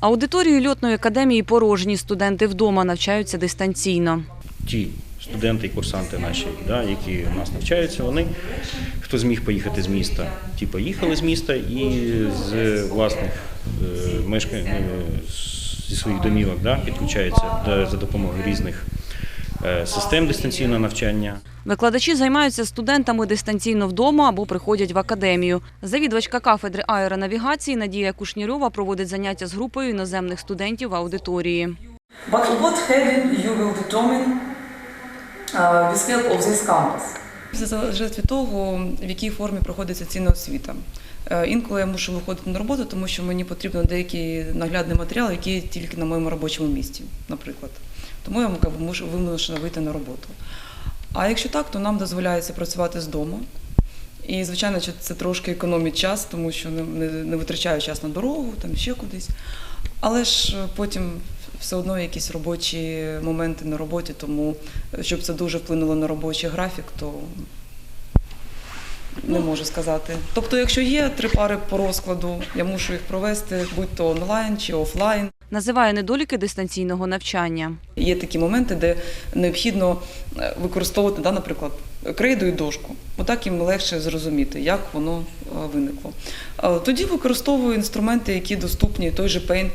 Аудиторії льотної академії порожні. Студенти вдома навчаються дистанційно. ті студенти і курсанти наші, да, які у нас навчаються, вони хто зміг поїхати з міста, ті поїхали з міста і з власних мешканців е, зі своїх домівок да, підключаються до- за допомогою різних е, систем дистанційного навчання. Викладачі займаються студентами дистанційно вдома або приходять в академію. Завідувачка кафедри аеронавігації Надія Кушнірова проводить заняття з групою іноземних студентів в аудиторії. But what heading you will determine uh, with help of this campus? Це залежить від того, в якій формі проходиться цінна освіта. Е, Інколи я мушу виходити на роботу, тому що мені потрібен деякий наглядний матеріал, який тільки на моєму робочому місці, наприклад. Тому я мушу вимушена вийти на роботу. А якщо так, то нам дозволяється працювати з дому. І, звичайно, це трошки економить час, тому що не, витрачаю час на дорогу, там ще кудись. Але ж потім все одно якісь робочі моменти на роботі, тому е, щоб це дуже вплинуло на робочий графік, то не можу сказати. Тобто, якщо є три пари по розкладу, я мушу їх провести, будь то онлайн чи офлайн. Називає недоліки дистанційного навчання. Є такі моменти, де необхідно е, використовувати, да, наприклад, крейду і дошку. Отак їм легше зрозуміти, як воно е, виникло. Тоді використовую інструменти, які доступні, той же Paint.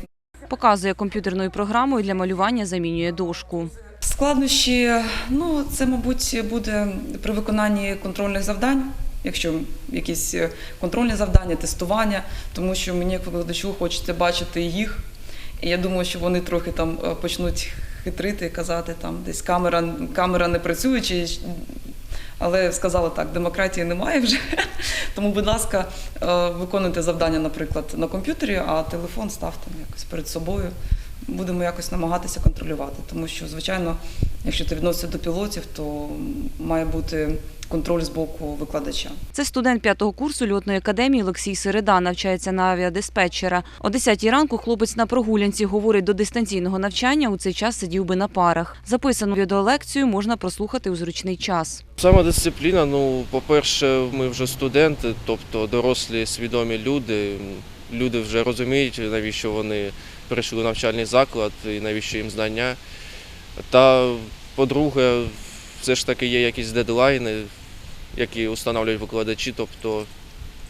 Показує комп'ютерною програмою для малювання замінює дошку. Складнощі, ну це, мабуть, буде при виконанні контрольних завдань. Якщо якісь е, контрольні завдання, тестування, тому що мені як викладачу хочеться бачити їх. І я думаю, що вони трохи там е, почнуть хитрити, казати, там десь камера, камера не працює, чи але сказали так, демократії немає вже. Тому, будь ласка, е, виконуйте завдання, наприклад, на комп'ютері, а телефон ставте якось перед собою. Будемо якось намагатися контролювати, тому що, звичайно, якщо ти відносишся до пілотів, то має бути контроль з боку викладача. Це студент п'ятого курсу льотної академії Олексій Середа навчається на авіадиспетчера. О 10 ранку хлопець на прогулянці говорить до дистанційного навчання. У цей час сидів би на парах. Записану відеолекцію можна прослухати у зручний час. Саме дисципліна, ну, по-перше, ми вже студенти, тобто дорослі свідомі люди. Люди вже розуміють, навіщо вони прийшли в навчальний заклад і навіщо їм знання. Та, по-друге, все ж таки є якісь дедлайни, які встановлюють викладачі, тобто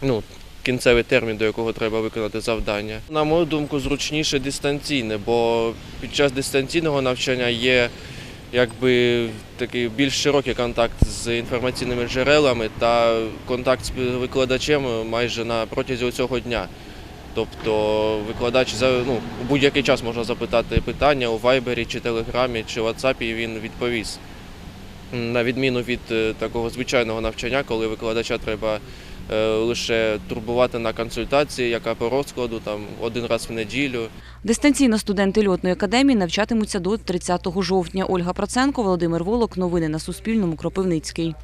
ну, кінцевий термін, до якого треба виконати завдання. На мою думку, зручніше дистанційне, бо під час дистанційного навчання є якби такий більш широкий контакт з інформаційними джерелами та контакт з викладачем майже на протязі цього дня. Тобто викладач ну, будь-який час можна запитати питання у Вайбері чи Телеграмі чи Ватсапі, і він відповість. На відміну від е, такого звичайного навчання, коли викладача треба е, лише турбувати на консультації, яка по розкладу там один раз в неділю. Дистанційно студенти льотної академії навчатимуться до 30 жовтня. Ольга Проценко, Володимир Волок. Новини на Суспільному. Кропивницький.